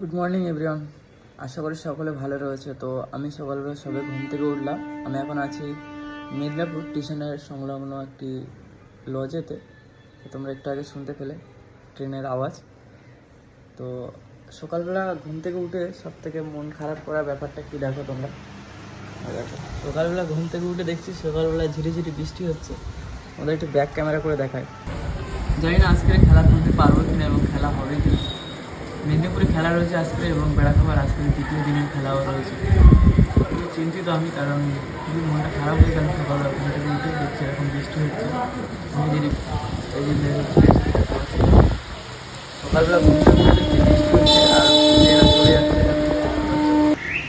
Good morning everyone আশা করি সকলে ভালো রয়েছে। তো আমি সকালবেলা সবে ঘুম থেকে উঠলাম। আমি এখন আছি মেদিনীপুর স্টেশনের সংলগ্ন একটি লজেতে তোমরা একটু আগে শুনতে পেলে ট্রেনের আওয়াজ। তো সকালবেলা ঘুম থেকে উঠে সব থেকে মন খারাপ করার ব্যাপারটা কি দেখো তোমরা? সকালবেলা ঘুম থেকে উঠে দেখছি সকালবেলা ঝিরি বৃষ্টি হচ্ছে। ওদের একটু ব্যাক ক্যামেরা করে দেখায় জানি না আজকে খেলা তুলতে পারব কিনা এবং খেলা হবে কিনা। মেদিনীপুরে খেলা রয়েছে আজকে এবং বেড়াখাবার আজকে দ্বিতীয় দিনের খেলাও রয়েছে। খুবই চিন্তিত আমি কারণ খুবই মনটা খারাপ হয়ে গেল সকালবেলা থেকে উঠে দেখছি এরকম বৃষ্টি হচ্ছে। আমি যদি এই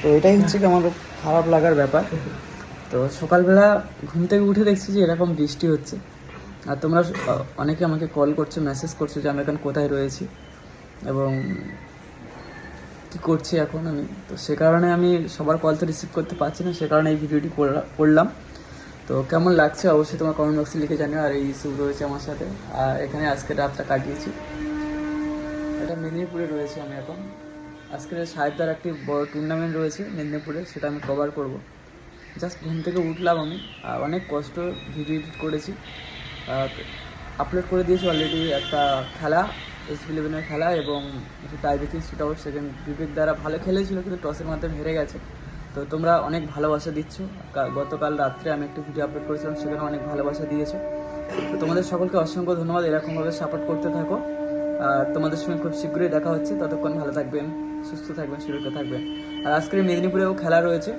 তো এটাই হচ্ছে কি আমার খারাপ লাগার ব্যাপার। তো সকালবেলা ঘুম থেকে উঠে দেখছি যে এরকম বৃষ্টি হচ্ছে। আর তোমরা অনেকে আমাকে কল করছ মেসেজ করছ যে আমি এখন কোথায় রয়েছি। এবং কী করছি এখন আমি? তো সে কারণে আমি সবার কল তো রিসিভ করতে পারছি না, সে কারণে এই ভিডিওটি করলা- করলাম। তো কেমন লাগছে? অবশ্যই তোমার কমেন্ট বক্সে লিখে জানিও, আর এই ইস্যু রয়েছে আমার সাথে। আর এখানে আজকে রাতটা কাটিয়েছি। এটা মেদিনীপুরে রয়েছে আমি এখন। আজকের সাহেবদার একটি বড় টুর্নামেন্ট রয়েছে মেদিনীপুরে, সেটা আমি কভার করব। জাস্ট ঘুম থেকে উঠলাম আমি, আর অনেক কষ্ট ভিডিও এডিট করেছি। আপলোড করে দিয়েছি অলরেডি একটা খেলা। এস ইলেভেনের খেলা এবং diabetes shoot out second Bibek দ্বারা ভালো খেলেছিল কিন্তু টসের মাধ্যমে হেরে গেছে। তো তোমরা অনেক ভালোবাসা দিচ্ছ। গতকাল রাত্রে আমি একটি ভিডিও আপলোড করেছিলাম, সেখানে অনেক ভালোবাসা দিয়েছ। তো তোমাদের সকলকে অসংখ্য ধন্যবাদ। এরকমভাবে সাপোর্ট করতে থাকো। আর তোমাদের সঙ্গে খুব শীঘ্রই দেখা হচ্ছে। ততক্ষণ ভালো থাকবেন, সুস্থ থাকবেন, সুরক্ষিত থাকবেন। আর আজকের মেদিনীপুরেও খেলা রয়েছে।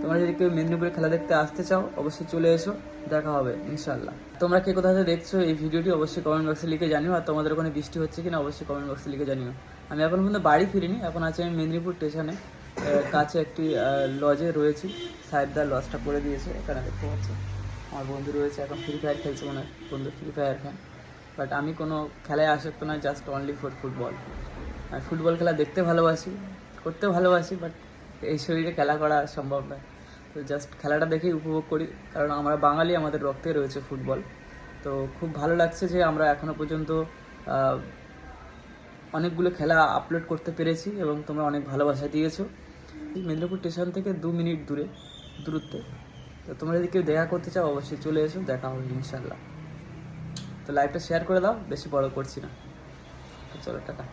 তোমরা যদি কেউ মেদিনীপুরে খেলা দেখতে আসতে চাও, অবশ্যই চলে এসো, দেখা হবে ইনশাল্লাহ তোমরা কে কোথা থেকে দেখছ এই ভিডিওটি অবশ্যই কমেন্ট বক্সে লিখে জানিও, আর তোমাদের ওখানে বৃষ্টি হচ্ছে কিনা অবশ্যই কমেন্ট বক্সে লিখে জানিও। আমি এখন পর্যন্ত বাড়ি ফিরিনি, এখন আছি আমি মেদিনীপুর স্টেশনে কাছে একটি লজে রয়েছি। সাহেবদার লজটা করে দিয়েছে, এখানে দেখতে পাচ্ছি। আমার বন্ধু রয়েছে, এখন ফ্রি ফায়ার খেলছে মনে হয়, বন্ধু ফ্রি ফায়ার ফ্যান বাট আমি কোনো খেলায় আসক্ত নয় জাস্ট অনলি ফর ফুটবল আমি ফুটবল খেলা দেখতে ভালোবাসি করতেও ভালোবাসি বাট এই শরীরে খেলা করা সম্ভব নয়। তো জাস্ট খেলাটা দেখেই উপভোগ করি। কারণ আমরা বাঙালি, আমাদের রক্তে রয়েছে ফুটবল। তো খুব ভালো লাগছে যে আমরা এখনও পর্যন্ত অনেকগুলো খেলা আপলোড করতে পেরেছি এবং তোমরা অনেক ভালোবাসা দিয়েছ। মেদিনীপুর স্টেশন থেকে দু মিনিট দূরে, দূরত্বে। তো তোমরা যদি কেউ দেখা করতে চাও, অবশ্যই চলে এসো, দেখা হবে ইনশাল্লাহ তো লাইভটা শেয়ার করে দাও, বেশি বড় করছি না। চলো, টাটা।